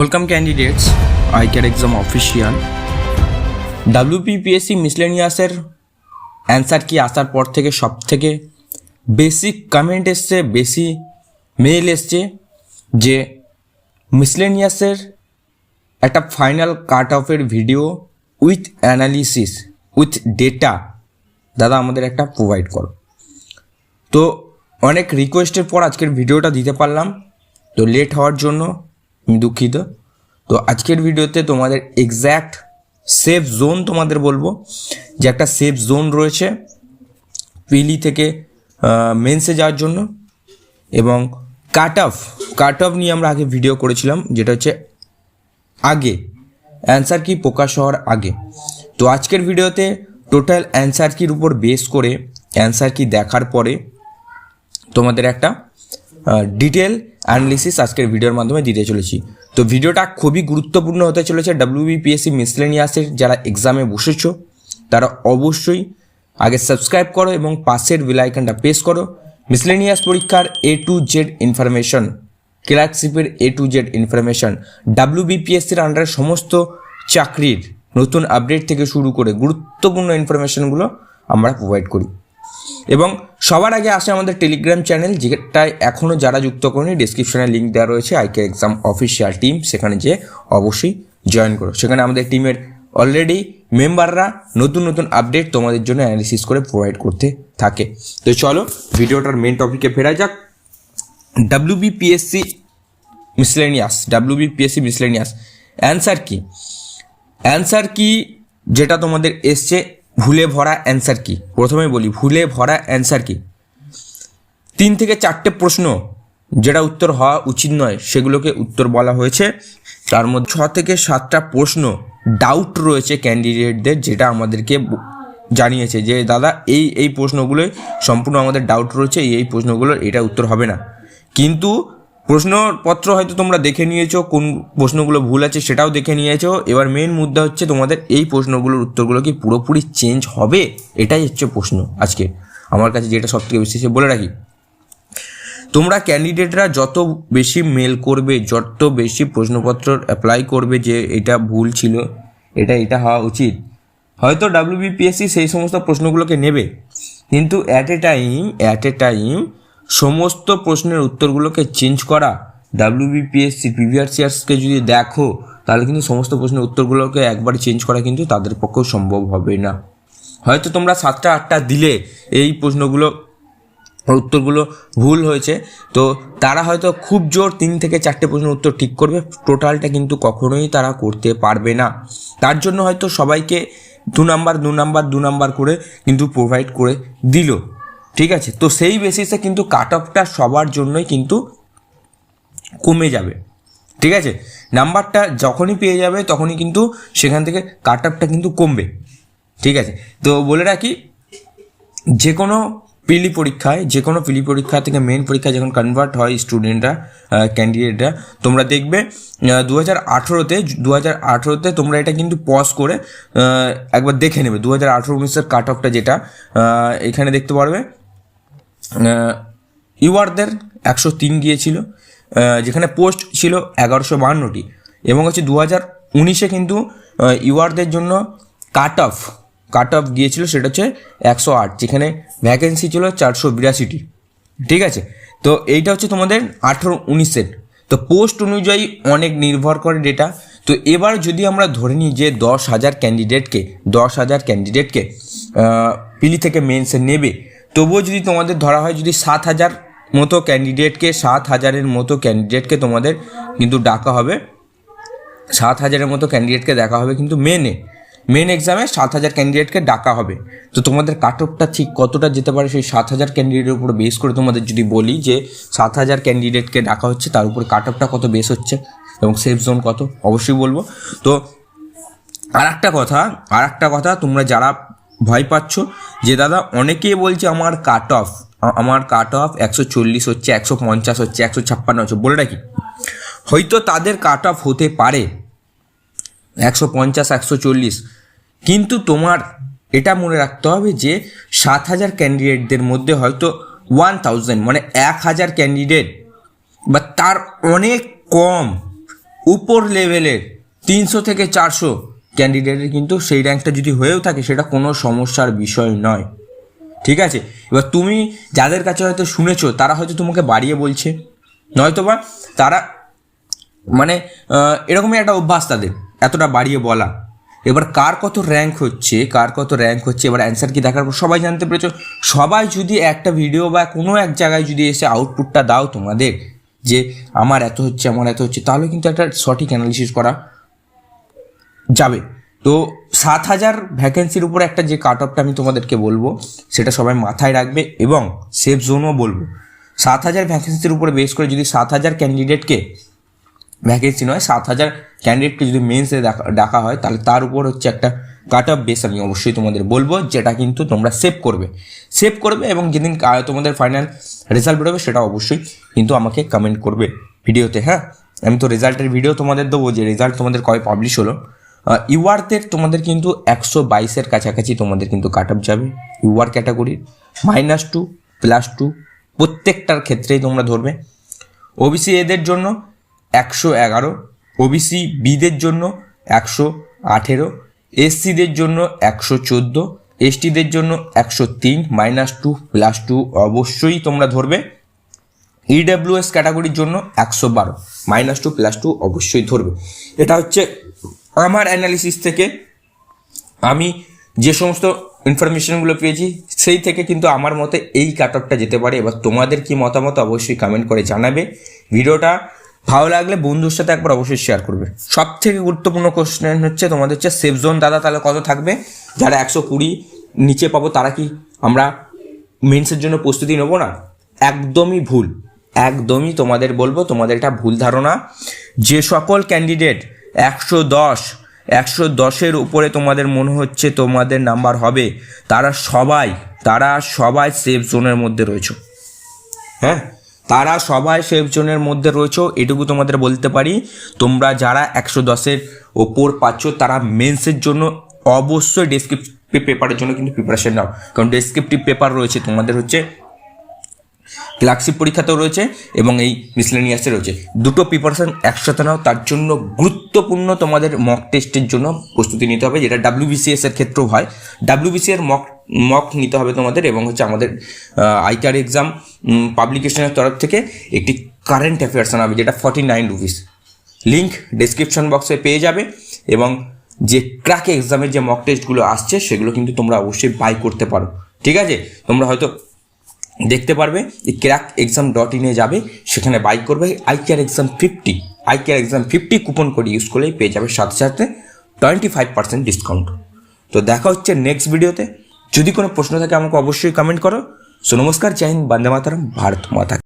Welcome candidates, ICAR exam official. WPPSC মিসলেনিয়াসের answer কি আসার পর থেকে সব থেকে বেশি কমেন্ট এসছে বেশি মেল এসছে যে মিসলেনিয়াসের একটা ফাইনাল কাট অফের video with analysis with data দাদা আমাদের একটা প্রোভাইড করো। তো অনেক রিকোয়েস্টের পর আজকের ভিডিওটা দিতে পারলাম। তো লেট হওয়ার জন্য দুঃখিত। তো আজকের ভিডিওতে তোমাদের এক্স্যাক্ট সেফ জোন তোমাদের বলব, যে একটা সেফ জোন রয়েছে পিলি থেকে মেন্সে যাওয়ার জন্য এবং কাট অফ কাট অফ নিয়ে আমরা আগে ভিডিও করেছিলাম, যেটা হচ্ছে আগে। অ্যান্সার কি? প্রকাশ হওয়ার আগে। তো আজকের ভিডিওতে টোটাল অ্যান্সার কির উপর বেস করে অ্যান্সার কি দেখার পরে তোমাদের একটা ডিটেল অ্যানালিসিস আজকের ভিডিওর মাধ্যমে দিতে চলেছি। তো ভিডিওটা খুবই গুরুত্বপূর্ণ হতে চলেছে ডাব্লিউবিপিএসসি মিসলেনিয়াসের যারা এক্সামে বসেছো, তারা অবশ্যই আগে সাবস্ক্রাইব করো এবং পাশের বেল আইকনটা প্রেস করো। মিসলেনিয়াস পরীক্ষার এ টু জেড ইনফরমেশন ক্লার্কশিপের এ টু জেড ইনফরমেশন ডাব্লিউবিপিএসসির আন্ডারে সমস্ত চাকরির নতুন আপডেট থেকে শুরু করে গুরুত্বপূর্ণ ইনফরমেশনগুলো আমরা প্রোভাইড করি। এবং সবার আগে আসে আমাদের টেলিগ্রাম চ্যানেল যেটায় এখনও যারা যুক্ত করেনি ডিসক্রিপশনে লিঙ্ক দেওয়া রয়েছে আইকে এক্সাম অফিসিয়াল টিম সেখানে যে অবশ্যই জয়েন করো। সেখানে আমাদের টিমের অলরেডি মেম্বাররা নতুন নতুন আপডেট তোমাদের জন্য অ্যানালিসিস করে প্রোভাইড করতে থাকে। তো চলো, ভিডিওটার মেন টপিকে ফেরা যাক। WBPSC miscellaneous WBPSC miscellaneous answer কি? অ্যান্সার কি যেটা তোমাদের এসছে ভুলে ভরা অ্যান্সার কি? প্রথমে বলি, ভুলে ভরা অ্যান্সার কি? তিন থেকে চারটে প্রশ্ন, যেটা উত্তর হওয়া উচিত নয়, সেগুলোকে উত্তর বলা হয়েছে। তার মধ্যে ছ থেকে সাতটা প্রশ্ন ডাউট রয়েছে ক্যান্ডিডেটদের যেটা আমাদেরকে জানিয়েছে যে, দাদা, এই এই প্রশ্নগুলোই সম্পূর্ণ আমাদের ডাউট রয়েছে, এই এই প্রশ্নগুলোর এটা উত্তর হবে না। কিন্তু প্রশ্নপত্র হয়তো তোমরা দেখে নিয়েছো, কোন প্রশ্নগুলো ভুল আছে সেটাও দেখে নিয়েছো। এবার মেন মুদ্রা হচ্ছে তোমাদের এই প্রশ্নগুলোর উত্তরগুলো কি পুরোপুরি চেঞ্জ হবে? এটাই হচ্ছে প্রশ্ন আজকে। আমার কাছে যেটা সব থেকে বেশি, সে বলে রাখি। তোমরা ক্যান্ডিডেটরা যত বেশি মেল করবে, যত বেশি প্রশ্নপত্র অ্যাপ্লাই করবে যে এটা ভুল ছিল, এটা এটা হওয়া উচিত। হয়তো ডাব্লিউবিপিএসসি সেই সমস্ত প্রশ্নগুলোকে নেবে। কিন্তু at a time at a time সমস্ত প্রশ্নের উত্তরগুলোকে চেঞ্জ করা ডাব্লিউবিপিএসসি প্রিভিয়াস ইয়ার্সকে যদি দেখো, তাহলে কিন্তু সমস্ত প্রশ্নের উত্তরগুলোকে একবার চেঞ্জ করা কিন্তু তাদের পক্ষেও সম্ভব হবে না। হয়তো তোমরা সাতটা, আটটা দিলে এই প্রশ্নগুলো, উত্তরগুলো ভুল হয়েছে, তো তারা হয়তো খুব জোর তিন থেকে চারটে প্রশ্নের উত্তর ঠিক করবে, টোটালটা কিন্তু কখনোই তারা করতে পারবে না। তার জন্য হয়তো সবাইকে দু নাম্বার দু নাম্বার দু নাম্বার করে কিন্তু প্রোভাইড করে দিল। ঠিক আছে? তো সেই বেসিসে কিন্তু কাট অফটা সবার জন্যই কিন্তু কমে যাবে। ঠিক আছে? নাম্বারটা যখনই পেয়ে যাবে, তখনই কিন্তু সেখান থেকে কাট অফটা কিন্তু কমবে। ঠিক আছে? তো বলে রাখি যে কোনো পিলি পরীক্ষায় যে কোনো পিলি পরীক্ষা থেকে মেন পরীক্ষায় যখন কনভার্ট হয় স্টুডেন্টরা ক্যান্ডিডেটরা তোমরা দেখবে দু হাজার আঠেরোতে দু হাজার আঠেরোতে তোমরা এটা কিন্তু পজ করে একবার দেখে নেবে। দু হাজার আঠেরো উনিশের কাট অফটা যেটা এখানে দেখতে পারবে। ইউআরদের একশো তিন গিয়েছিল যেখানে পোস্ট ছিল এগারোশো বাহান্নটি। এবং হচ্ছে দু হাজার উনিশে কিন্তু ইউআরদের জন্য কাট অফ কাট অফ গিয়েছিল সেটা হচ্ছে একশো আট, যেখানে ভ্যাকেন্সি ছিল চারশো বিরাশিটি। ঠিক আছে? তো এইটা হচ্ছে তোমাদের আঠেরো উনিশের। তো পোস্ট অনুযায়ী অনেক নির্ভর করে ডেটা। তো এবার যদি আমরা ধরে নিই যে দশ হাজার ক্যান্ডিডেটকে, দশ হাজার ক্যান্ডিডেটকে পিলি থেকে মেন্সে নেবে তবুও যদি তোমাদের ধরা হয় যদি সাত হাজার মতো ক্যান্ডিডেটকে সাত হাজারের মতো ক্যান্ডিডেটকে তোমাদের কিন্তু ডাকা হবে, সাত হাজারের মতো ক্যান্ডিডেটকে দেখা হবে কিন্তু মেনে মেন এক্সামে সাত হাজার ক্যান্ডিডেটকে ডাকা হবে। তো তোমাদের কাট অফটা ঠিক কতটা যেতে পারে সেই সাত হাজার ক্যান্ডিডেটের উপর বেস করে তোমাদের যদি বলি যে সাত হাজার ক্যান্ডিডেটকে ডাকা হচ্ছে, তার উপর কাট অফটা কত বেস হচ্ছে এবং সেফ জোন কত, অবশ্যই বলব। তো আর একটা কথা আর একটা কথা, তোমরা যারা ভয় পাচ্ছ? যে দাদা, অনেকেই বলছে আমার কাট অফ আমার কাট অফ একশো চল্লিশ হচ্ছে, একশো পঞ্চাশ হচ্ছে, একশো ছাপ্পান্ন হচ্ছে, বলে রাখি। হয়তো তাদের কাট অফ হতে পারে, একশো পঞ্চাশ, একশো চল্লিশ, কিন্তু তোমার এটা মনে রাখতে হবে যে সাত হাজার ক্যান্ডিডেটদের মধ্যে হয়তো ওয়ান থাউজেন্ড মানে এক হাজার ক্যান্ডিডেট বা তার অনেক কম, উপর লেভেলের তিনশো থেকে চারশো ক্যান্ডিডেটের কিন্তু সেই র্যাঙ্কটা যদি হয়েও থাকে, সেটা কোনো সমস্যার বিষয় নয়। ঠিক আছে? এবার তুমি যাদের কাছে হয়তো শুনেছো, তারা হয়তো তোমাকে বাড়িয়ে বলছে। নয়তোবা তারা মানে এরকমই একটা অভ্যাস তাদের, এতটা বাড়িয়ে বলা। এবার কার কত র্যাঙ্ক হচ্ছে, কার কত র্যাঙ্ক হচ্ছে, এবার অ্যান্সার কি দেখার পর সবাই জানতে পেরেছ? সবাই যদি একটা ভিডিও বা কোনো এক জায়গায় যদি এসে আউটপুটটা দাও তোমাদের, যে আমার এত হচ্ছে, আমার এত হচ্ছে, তাহলে কিন্তু একটা সঠিক অ্যানালিসিস করা। যাবে। তো সাত হাজার ভ্যাকেন্সির উপরে একটা যে কাট অফটা আমি তোমাদেরকে বলব, সেটা সবাই মাথায় রাখবে এবং সেফ জোনও বলব। সাত হাজার ভ্যাকেন্সির উপরে বেস করে যদি সাত হাজার ক্যান্ডিডেটকে ভ্যাকেন্সি নয়, সাত হাজার ক্যান্ডিডেটকে যদি মেন্সে ডাকা হয়, তাহলে তার উপর হচ্ছে একটা কাট অফ বেস আমি অবশ্যই তোমাদের বলব, যেটা কিন্তু তোমরা সেভ করবে। সেভ করবে এবং যেদিন তোমাদের ফাইনাল রেজাল্ট বেরোবে, সেটা অবশ্যই কিন্তু আমাকে কমেন্ট করবে ভিডিওতে হ্যাঁ? আমি তো রেজাল্টের ভিডিও তোমাদের দেবো, যে রেজাল্ট তোমাদের কবে পাবলিশ হলো। ইউআরদের তোমাদের কিন্তু একশো বাইশের কাছাকাছি তোমাদের কিন্তু কাট অফ যাবে। ইউআর ক্যাটাগরির মাইনাস টু প্লাস টু প্রত্যেকটার ক্ষেত্রেই তোমরা ধরবে। ওবিসি এদের জন্য একশো এগারো ওবিসি বিদের জন্য একশো আঠেরো এসসিদের জন্য একশো চোদ্দ এসটিদের জন্য একশো তিন মাইনাস টু প্লাস টু অবশ্যই তোমরা ধরবে। ইডাব্লিউএস ক্যাটাগরির জন্য একশো বারো মাইনাস টু প্লাস টু অবশ্যই ধরবে। এটা হচ্ছে আমার অ্যানালিসিস থেকে আমি যে সমস্ত ইনফরমেশনগুলো পেয়েছি, সেই থেকে কিন্তু আমার মতে এই কাট অফটা যেতে পারে। এবার তোমাদের কি মতামত অবশ্যই কমেন্ট করে জানাবে। ভিডিওটা ভালো লাগলে বন্ধুর সাথে একবার অবশ্যই শেয়ার করবে। সব থেকে গুরুত্বপূর্ণ কোশ্চেন হচ্ছে তোমাদের হচ্ছে সেফ জোন দাদা তাহলে কত থাকবে? যারা একশো কুড়ি নিচে পাবো, তারা কি আমরা মেন্সের জন্য প্রস্তুতি নেব না? একদমই ভুল। একদমই তোমাদের বলব, তোমাদের এটা ভুল ধারণা। যে সকল ক্যান্ডিডেট একশো দশ, একশো দশের উপরে তোমাদের মনে হচ্ছে তোমাদের নাম্বার হবে। তারা সবাই তারা সবাই সেফ জোনের মধ্যে রয়েছে। হ্যাঁ? তারা সবাই সেফ জোনের মধ্যে রয়েছে, এটুকু তোমাদের বলতে পারি। তোমরা যারা একশো দশের ওপর পাচ্ছ, তারা মেন্সের জন্য অবশ্যই ডেসক্রিপটিভ পেপারের জন্য কিন্তু প্রিপারেশন নাও। কারণ ডেসক্রিপটিভ পেপার রয়েছে, তোমাদের হচ্ছে ক্লার্কশিপ পরীক্ষাতেও রয়েছে এবং এই মিসলেনিয়াসে রয়েছে। দুটো প্রিপারেশন একসাথে নাও, তার জন্য গুরুত্বপূর্ণ তোমাদের মক টেস্টের জন্য প্রস্তুতি নিতে হবে, যেটা ডাব্লিউবিসিএস এর ক্ষেত্রেও হয়। ডাব্লিউবিসি এর মক মক নিতে হবে তোমাদের এবং হচ্ছে আমাদের আইটার এক্সাম পাবলিকেশনের তরফ থেকে একটি কারেন্ট অ্যাফেয়ার্স আনাবে যেটা forty nine rupees link description বক্সে পেয়ে যাবে এবং যে ক্র্যাক এক্সামের যে মক টেস্টগুলো আসছে, সেগুলো কিন্তু তোমরা অবশ্যই বাই করতে পারো। ঠিক আছে? তোমরা হয়তো দেখতে পারবে ক্র্যাক এক্সাম ডট ইনে যাবে, সেখানে বাই করবে I exam fifty I care exam fifty coupon code use করলেই পেয়ে যাবে সাথে সাথে টোয়েন্টি ফাইভ পার্সেন্ট ডিসকাউন্ট তো দেখা হচ্ছে নেক্সট ভিডিওতে যদি কোনো প্রশ্ন থাকে আমাকে অবশ্যই কমেন্ট করো। সো নমস্কার, জয় হিন্দ, বন্দে মাতারাম, ভারত মাতা।